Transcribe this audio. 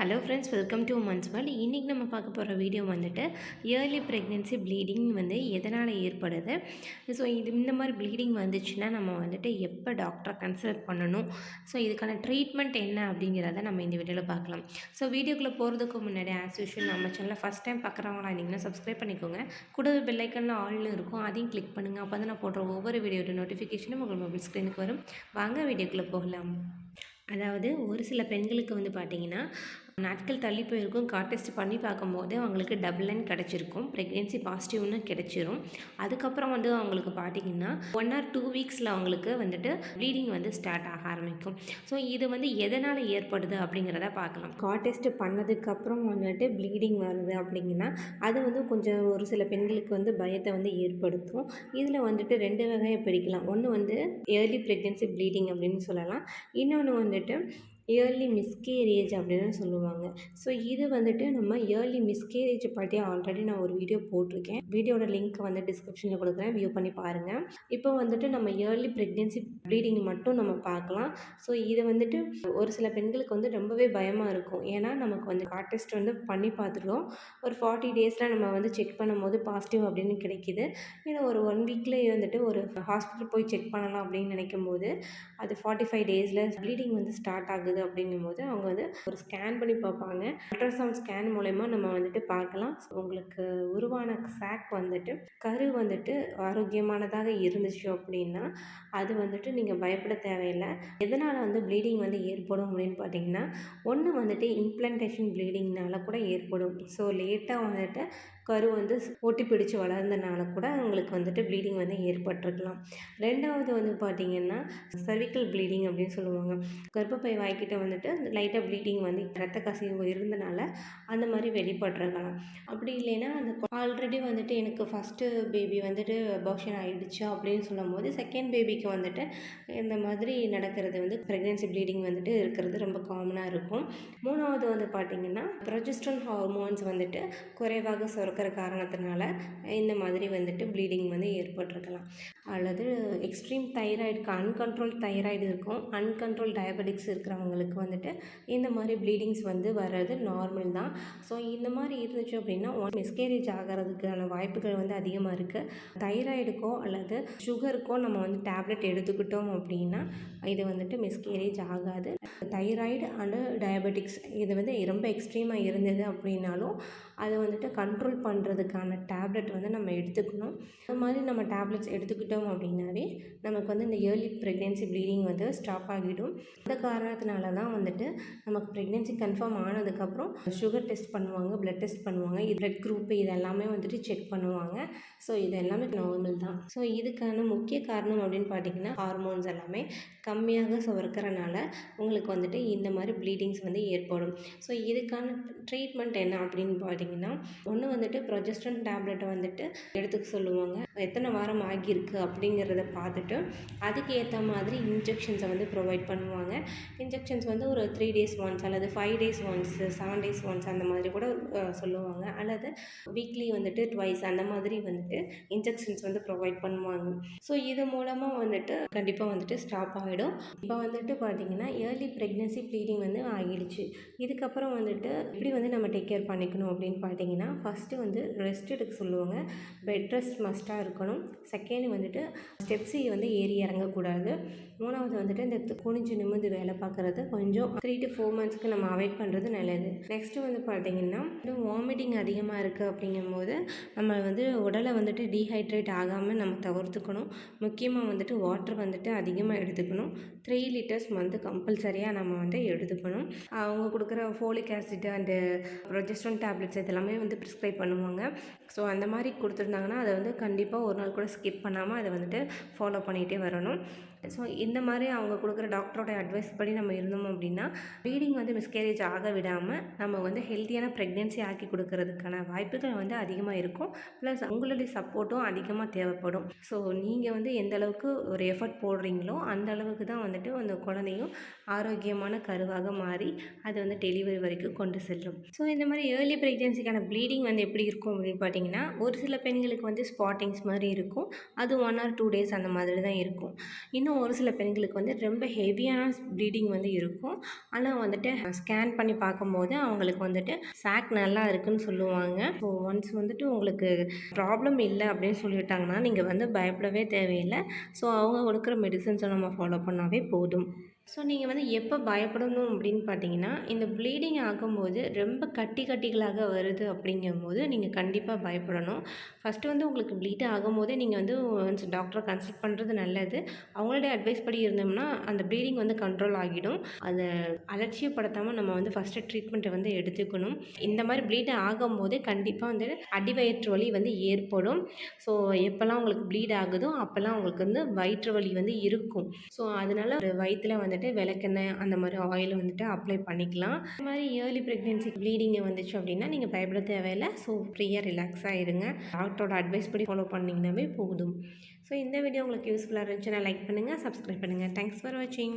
Hello friends welcome to months world இன்றைக்கி நம்ம பார்க்க போகிற வீடியோ வந்துட்டு இயர்லி ப்ரெக்னென்சி ப்ளீடிங் வந்து எதனால் ஏற்படுது? ஸோ இது இந்த மாதிரி ப்ளீடிங் வந்துச்சுன்னா நம்ம வந்துட்டு எப்போ டாக்டரை கன்சல்ட் பண்ணணும்? ஸோ இதுக்கான ட்ரீட்மெண்ட் என்ன அப்படிங்கிறத நம்ம இந்த வீடியோவில் பார்க்கலாம். ஸோ வீடியோக்குள்ளே போகிறதுக்கு முன்னாடி ஆஸ் யூஷுவல் நம்ம சேனலில் ஃபஸ்ட் டைம் பார்க்குறவங்களா இருந்தீங்கன்னா சப்ஸ்கிரைப் பண்ணிக்கோங்க. கூடவே பெல்லைக்கனில் ஆல்னு இருக்கும். அதையும் கிளிக் பண்ணுங்கள் அப்போ தான் நான் போடுற ஒவ்வொரு வீடியோட நோட்டிஃபிகேஷனும் உங்கள் மொபைல் ஸ்க்ரீனுக்கு வரும். வாங்க வீடியோக்குள்ளே போகலாம். அதாவது ஒரு சில பெண்களுக்கு வந்து பார்த்திங்கன்னா நாட்கள் தள்ளி போயிருக்கும். கார் டெஸ்ட் பண்ணி பார்க்கும்போது அவங்களுக்கு டபுள் லைன் கிடச்சிருக்கும். ப்ரெக்னென்சி பாசிட்டிவ்னு கிடச்சிரும். அதுக்கப்புறம் வந்து அவங்களுக்கு பார்த்திங்கன்னா ஒன் ஆர் டூ வீக்ஸில் அவங்களுக்கு வந்துட்டு ப்ளீடிங் வந்து ஸ்டார்ட் ஆக ஆரம்பிக்கும். ஸோ இது வந்து எதனால் ஏற்படுது அப்படிங்கிறத பார்க்கலாம். கார் டெஸ்ட் பண்ணதுக்கப்புறம் வந்துட்டு ப்ளீடிங் வருது அப்படிங்கன்னா அது வந்து கொஞ்சம் ஒரு சில பெண்களுக்கு வந்து பயத்தை வந்து ஏற்படுத்தும். இதில் வந்துட்டு ரெண்டு வகையை பிரிக்கலாம். ஒன்று வந்து ஏர்லி ப்ரெக்னென்சி ப்ளீடிங் அப்படின்னு சொல்லலாம். இன்னொன்று வந்துட்டு இயர்லி மிஸ்கேரேஜ் அப்படின்னு சொல்லுவாங்க. ஸோ இது வந்துட்டு நம்ம இயர்லி மிஸ்கேரேஜ் பற்றி ஆல்ரெடி நான் ஒரு வீடியோ போட்டிருக்கேன். வீடியோட லிங்க் வந்து டிஸ்கிரிப்ஷனில் கொடுக்குறேன். வியூ பண்ணி பாருங்கள் இப்போ வந்துட்டு நம்ம இயர்லி ப்ரெக்னென்சி ப்ளீடிங் மட்டும் நம்ம பார்க்கலாம். ஸோ இது வந்துட்டு ஒரு சில பெண்களுக்கு வந்து ரொம்பவே பயமாக இருக்கும். ஏன்னா நமக்கு வந்து கார்டெஸ்ட் வந்து பண்ணி பார்த்துருக்கோம். ஒரு ஃபார்ட்டி டேஸில் நம்ம வந்து செக் பண்ணும்போது பாசிட்டிவ் அப்படின்னு கிடைக்கிது. ஏன்னா ஒரு ஒன் வீக்லேயே வந்துட்டு ஒரு ஹாஸ்பிட்டல் போய் செக் பண்ணலாம் அப்படின்னு நினைக்கும் போது அது ஃபார்ட்டி ஃபைவ் டேஸில் ப்ளீடிங் வந்து ஸ்டார்ட் ஆகுது அப்படிங்கும்போது அவங்க வந்து ஒரு ஸ்கேன் பண்ணி பார்ப்பாங்க. அல்ட்ராசவுண்ட் ஸ்கேன் மூலயமா நம்ம வந்துட்டு பார்க்கலாம். உங்களுக்கு உருவான சாக் வந்துட்டு கரு வந்துட்டு ஆரோக்கியமானதாக இருந்துச்சு அப்படின்னா அது வந்துட்டு நீங்கள் பயப்பட தேவையில்லை. எதனால் வந்து ப்ளீடிங் வந்து ஏற்படும் அப்படின்னு பார்த்தீங்கன்னா ஒன்று வந்துட்டு இம்ப்ளன்டேஷன் ப்ளீடிங்னால கூட ஏற்படும். ஸோ லேட்டாக வந்துட்டு கரு வந்து ஒட்டி பிடிச்சு வளர்ந்தனால கூட அவங்களுக்கு வந்துட்டு ப்ளீடிங் வந்து ஏற்பட்டிருக்கலாம். ரெண்டாவது வந்து பார்த்திங்கன்னா சர்விக்கல் ப்ளீடிங் அப்படின்னு சொல்லுவாங்க. கர்ப்பப்பை வாய்க்கிட்ட வந்துட்டு லைட்டாக ப்ளீடிங் வந்து ரத்த கசிவு இருந்தனால அந்த மாதிரி வெளிப்பட்டிருக்கலாம். அப்படி இல்லைன்னா அந்த ஆல்ரெடி வந்துட்டு எனக்கு ஃபஸ்ட்டு பேபி வந்துட்டு அபார்ஷன் ஆகிடுச்சு அப்படின்னு சொல்லும்போது செகண்ட் பேபிக்கு வந்துட்டு இந்த மாதிரி நடக்கிறது வந்து ப்ரெக்னென்சி ப்ளீடிங் வந்துட்டு இருக்கிறது ரொம்ப காமனாக இருக்கும். மூணாவது வந்து பார்த்திங்கன்னா ப்ரொஜெஸ்ட்ரான் ஹார்மோன்ஸ் வந்துட்டு குறைவாக இருக்கிற காரணத்தினால இந்த மாதிரி வந்துட்டு ப்ளீடிங் வந்து ஏற்பட்டிருக்கலாம். அல்லது எக்ஸ்ட்ரீம் தைராய்டுக்கு அன்கண்ட்ரோல் தைராய்டு இருக்கும். அன்கண்ட்ரோல் டயபெட்டிக்ஸ் இருக்கிறவங்களுக்கு வந்துட்டு இந்த மாதிரி ப்ளீடிங்ஸ் வந்து வர்றது நார்மல் தான். ஸோ இந்த மாதிரி இருந்துச்சு அப்படின்னா ஒன் மிஸ்கேரேஜ் ஆகிறதுக்கான வாய்ப்புகள் வந்து அதிகமாக இருக்குது தைராய்டுக்கோ அல்லது சுகருக்கோ நம்ம வந்து டேப்லெட் எடுத்துக்கிட்டோம் அப்படின்னா இது வந்துட்டு மிஸ்கேரேஜ் ஆகாது. தைராய்டு அண்டு டயபெட்டிக்ஸ் இது வந்து ரொம்ப எக்ஸ்ட்ரீமாக இருந்தது அப்படின்னாலும் அதை வந்துட்டு கண்ட்ரோல் பண்ணுறதுக்கான டேப்லெட் வந்து நம்ம எடுத்துக்கணும். அந்த மாதிரி நம்ம டேப்லெட்ஸ் எடுத்துக்கிட்டோம் அப்படின்னாவே நமக்கு வந்து இந்த இயர்லி ப்ரெக்னென்சி ப்ளீடிங் வந்து ஸ்டாப் ஆகிடும். அந்த காரணத்தினால தான் வந்துட்டு நமக்கு ப்ரெக்னென்சி கன்ஃபார்ம் ஆனதுக்கப்புறம் சுகர் டெஸ்ட் பண்ணுவாங்க ப்ளட் டெஸ்ட் பண்ணுவாங்க இது ப்ளட் குரூப்பு இது எல்லாமே வந்துட்டு செக் பண்ணுவாங்க. ஸோ இது எல்லாமே நார்மல் தான். ஸோ இதுக்கான முக்கிய காரணம் அப்படின்னு பார்த்தீங்கன்னா ஹார்மோன்ஸ் எல்லாமே கம்மியாக சுரக்கிறனால உங்களுக்கு வந்துட்டு இந்த மாதிரி ப்ளீடிங்ஸ் வந்து ஏற்படும். ஸோ இதுக்கான ட்ரீட்மெண்ட் என்ன அப்படின்னு பார்த்தீங்கன்னா ஒன்று வந்துட்டு வந்துட்டு ப்ரொஜெஸ்ட்ரன் டேப்லெட்டை வந்துட்டு எடுத்துக்க சொல்லுவாங்க. எத்தனை வாரம் ஆகியிருக்கு அப்படிங்கிறத பார்த்துட்டு அதுக்கு ஏற்ற மாதிரி இன்ஜெக்ஷன்ஸை வந்து ப்ரொவைட் பண்ணுவாங்க. இன்ஜெக்ஷன்ஸ் வந்து ஒரு த்ரீ டேஸ் ஒன்ஸ் அல்லது five days once seven days once அந்த மாதிரி கூட சொல்லுவாங்க. அல்லது வீக்லி வந்துட்டு ட்வைஸ் அந்த மாதிரி வந்துட்டு இன்ஜெக்ஷன்ஸ் வந்து ப்ரொவைட் பண்ணுவாங்க. ஸோ இது மூலமாக வந்துட்டு கண்டிப்பாக வந்துட்டு ஸ்டாப் ஆகிடும் இப்போ வந்துட்டு பார்த்திங்கன்னா ஏர்லி ப்ரெக்னென்சி ப்ளீடிங் வந்து ஆகிடுச்சு. இதுக்கப்புறம் வந்துட்டு இப்படி வந்து நம்ம டேக் கேர் பண்ணிக்கணும் அப்படின்னு பார்த்தீங்கன்னா ஃபஸ்ட்டு வந்து ரெஸ்ட் எடுக்க சொல்லுவாங்க. பெட் ரெஸ்ட் மஸ்ட்டாக இருக்கணும். செகண்ட் வந்துட்டு ஸ்டெப்ஸி வந்து ஏறி இறங்கக்கூடாது. மூணாவது வந்துட்டு இந்த குனிஞ்சு நிமிந்து வேலை பார்க்குறது கொஞ்சம் த்ரீ டு ஃபோர் மந்த்ஸ்க்கு நம்ம அவாய்ட் பண்ணுறது நல்லது. நெக்ஸ்ட்டு வந்து பார்த்திங்கன்னா வாமிட்டிங் அதிகமாக இருக்குது அப்படிங்கும்போது நம்ம வந்து உடலை வந்துட்டு டீஹைட்ரேட் ஆகாமல் நம்ம தவிர்த்துக்கணும். முக்கியமாக வந்துட்டு வாட்டர் வந்துட்டு அதிகமாக எடுத்துக்கணும். த்ரீ லிட்டர்ஸ் வந்து கம்பல்சரியாக நம்ம வந்து எடுத்துக்கணும். அவங்க கொடுக்குற folic acid and progesterone tablets இதெல்லாமே வந்து ப்ரிஸ்கிரைப் பண்ணுவாங்க. ஸோ அந்த மாதிரி கொடுத்துருந்தாங்கன்னா அதை வந்து கண்டிப்பாக ஒரு நாள் கூட ஸ்கிப் பண்ணாமல் அதை வந்துட்டு ஃபாலோ பண்ணிகிட்டே வரணும். ஸோ இந்த மாதிரி அவங்க கொடுக்குற டாக்டரோட அட்வைஸ் படி நம்ம இருந்தோம் அப்படின்னா ப்ளீடிங் வந்து மிஸ்கேரேஜ் ஆக விடாமல் நம்ம வந்து ஹெல்த்தியான ப்ரெக்னென்சி ஆக்கி கொடுக்கறதுக்கான வாய்ப்புகள் வந்து அதிகமாக இருக்கும். ப்ளஸ் உங்களுடைய சப்போர்ட்டும் அதிகமாக தேவைப்படும். ஸோ நீங்கள் வந்து எந்த அளவுக்கு ஒரு எஃபர்ட் போடுறீங்களோ அந்த அளவுக்கு தான் வந்துட்டு அந்த குழந்தையும் ஆரோக்கியமான கருவாக மாறி அது வந்து டெலிவரி வரைக்கும் கொண்டு செல்லும். ஸோ இந்த மாதிரி ஏர்லி ப்ரெக்னென்சிக்கான ப்ளீடிங் வந்து எப்படி இருக்கும் அப்படின்னு பார்த்தீங்கன்னா ஒரு சில பெண்களுக்கு வந்து ஸ்பாட்டிங்ஸ் மாதிரி இருக்கும். அது ஒன் ஆர் டூ டேஸ் அந்த மாதிரி தான் இருக்கும். இன்னும் இன்னும் ஒரு சில பெண்களுக்கு வந்து ரொம்ப ஹெவியான ப்ளீடிங் வந்து இருக்கும். ஆனால் வந்துட்டு ஸ்கேன் பண்ணி பார்க்கும்போது அவங்களுக்கு வந்துட்டு சாக் நல்லா இருக்குன்னு சொல்லுவாங்க. ஸோ ஒன்ஸ் வந்துட்டு உங்களுக்கு ப்ராப்ளம் இல்லை அப்படின்னு சொல்லிட்டாங்கன்னா நீங்கள் வந்து பயப்படவே தேவையில்லை. ஸோ அவங்க கொடுக்குற மெடிசன்ஸை நம்ம ஃபாலோ பண்ணாவே போதும். ஸோ நீங்கள் வந்து எப்போ பயப்படணும் அப்படின்னு பார்த்தீங்கன்னா இந்த ப்ளீடிங் ஆகும்போது ரொம்ப கட்டி கட்டிகளாக வருது அப்படிங்கும்போது நீங்கள் கண்டிப்பாக பயப்படணும். ஃபஸ்ட்டு வந்து உங்களுக்கு ப்ளீட் ஆகும்போதே நீங்கள் வந்து டாக்டரை கன்சல்ட் பண்ணுறது நல்லது. அவங்களுடைய அட்வைஸ் படி இருந்தோம்னா அந்த ப்ளீடிங் வந்து கண்ட்ரோல் ஆகிடும். அதை அலட்சியப்படுத்தாமல் நம்ம வந்து ஃபஸ்ட்டு ட்ரீட்மெண்ட்டை வந்து எடுத்துக்கணும். இந்த மாதிரி ப்ளீட் ஆகும்போதே கண்டிப்பாக வந்து அடிவயிற்று வலி வந்து ஏற்படும். ஸோ எப்போல்லாம் உங்களுக்கு ப்ளீட் ஆகுதோ அப்போல்லாம் உங்களுக்கு வந்து வயிற்று வலி வந்து இருக்கும். ஸோ அதனால் வயிற்றுல வந்து வந்துட்டு விளக்கெண்ணெய் அந்த மாதிரி ஆயில் வந்துட்டு அப்ளை பண்ணிக்கலாம். இந்த மாதிரி ஏர்லி ப்ரெக்னென்சி ப்ளீடிங் வந்துச்சு அப்படின்னா நீங்கள் பயப்பட தேவையில்லை. ஸோ ஃப்ரீயாக ரிலாக்ஸாக இருங்க. டாக்டரோட அட்வைஸ் படி ஃபாலோ பண்ணிங்கன்னாவே போதும். ஸோ இந்த வீடியோ உங்களுக்கு யூஸ்ஃபுல்லாக இருந்துச்சுன்னா லைக் பண்ணுங்கள் சப்ஸ்கிரைப் பண்ணுங்கள் தேங்க்ஸ் ஃபார் வாட்சிங்